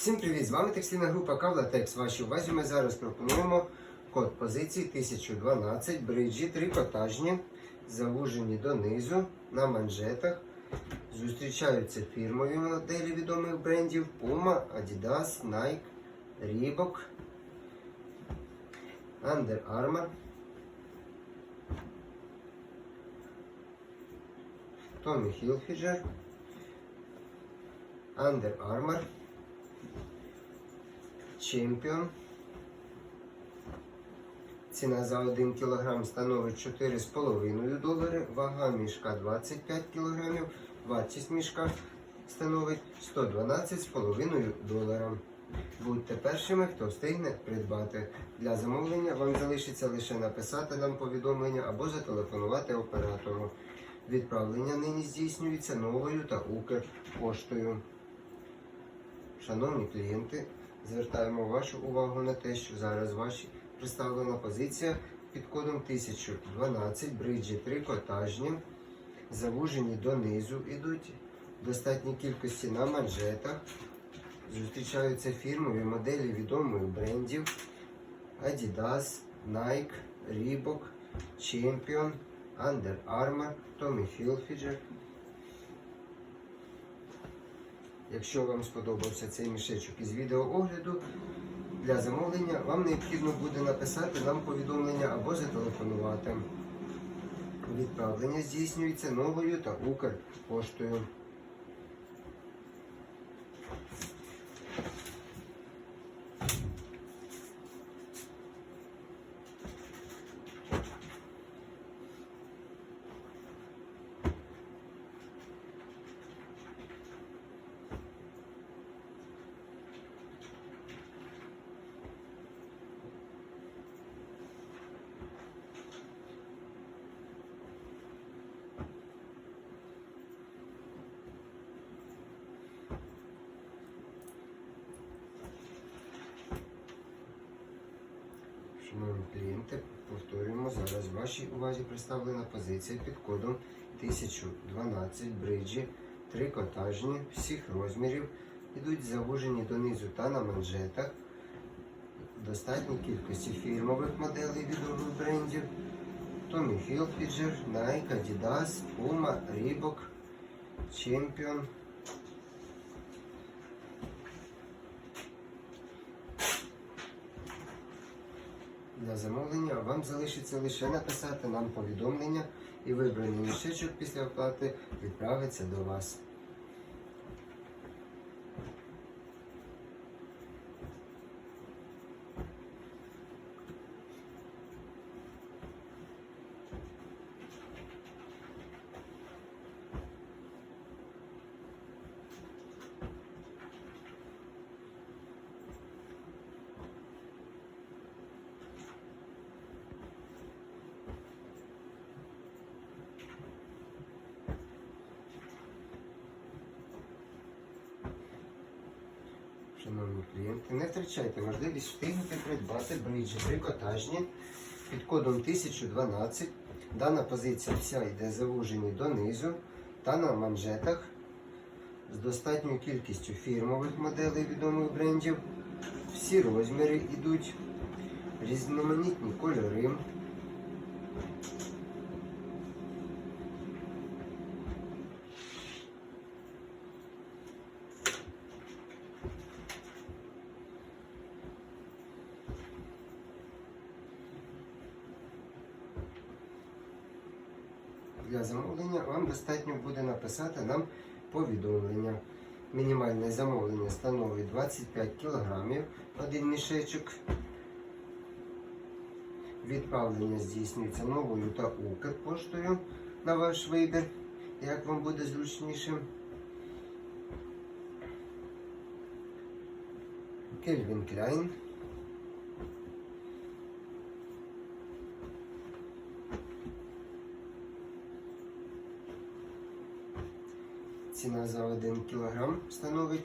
Всім привіт! З вами текстильна група Кавлатекс. Вашій увазі ми зараз пропонуємо код позиції 1012, бриджі, трикотажні, завужені донизу на манжетах. Зустрічаються фірмові моделі відомих брендів Puma, Adidas, Nike, Reebok, Under Armour, Tommy Hilfiger, Under Armour, Чемпіон. Ціна за 1 кг становить 4,5 долари, вага мішка 25 кг, вартість мішка становить 112,5 долара. Будьте першими, хто встигне придбати. Для замовлення вам залишиться лише написати нам повідомлення або зателефонувати оператору. Відправлення нині здійснюється новою та Укрпоштою. Шановні клієнти, звертаємо вашу увагу на те, що зараз ваші представлена позиція під кодом 1012 бриджі трикотажні, завужені донизу ідуть, в достатній кількості на манжетах. Зустрічаються фірмові моделі відомих брендів Adidas, Nike, Reebok, Champion, Under Armour, Tommy Hilfiger. Якщо вам сподобався цей мішечок із відеоогляду, для замовлення вам необхідно буде написати нам повідомлення або зателефонувати. Відправлення здійснюється новою та Укрпоштою. Шановні клієнти, повторюємо зараз вашій увазі представлена позиція під кодом 1012 бриджі, трикотажні, всіх розмірів, ідуть завужені донизу та на манжетах, достатній кількості фірмових моделей відомих брендів, Tommy Hilfiger, Nike, Adidas, Puma, Reebok, Champion, Для замовлення вам залишиться лише написати нам повідомлення і вибраний мішечок після оплати відправиться до вас. Шановні клієнти, не втрачайте можливість встигнути придбати бриджі трикотажні під кодом 1012. Дана позиція вся йде завужені донизу та на манжетах з достатньою кількістю фірмових моделей відомих брендів. Всі розміри йдуть, різноманітні кольори. Для замовлення вам достатньо буде написати нам повідомлення. Мінімальне замовлення становить 25 кг, один мішечок. Відправлення здійснюється новою та Укрпоштою на ваш вибір, як вам буде зручніше. Кельвін Кляйн. Ціна за 1 кг становить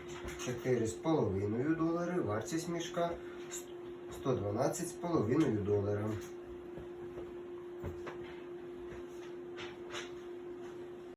4,5 долари. Вартість мішка 112,5 долара.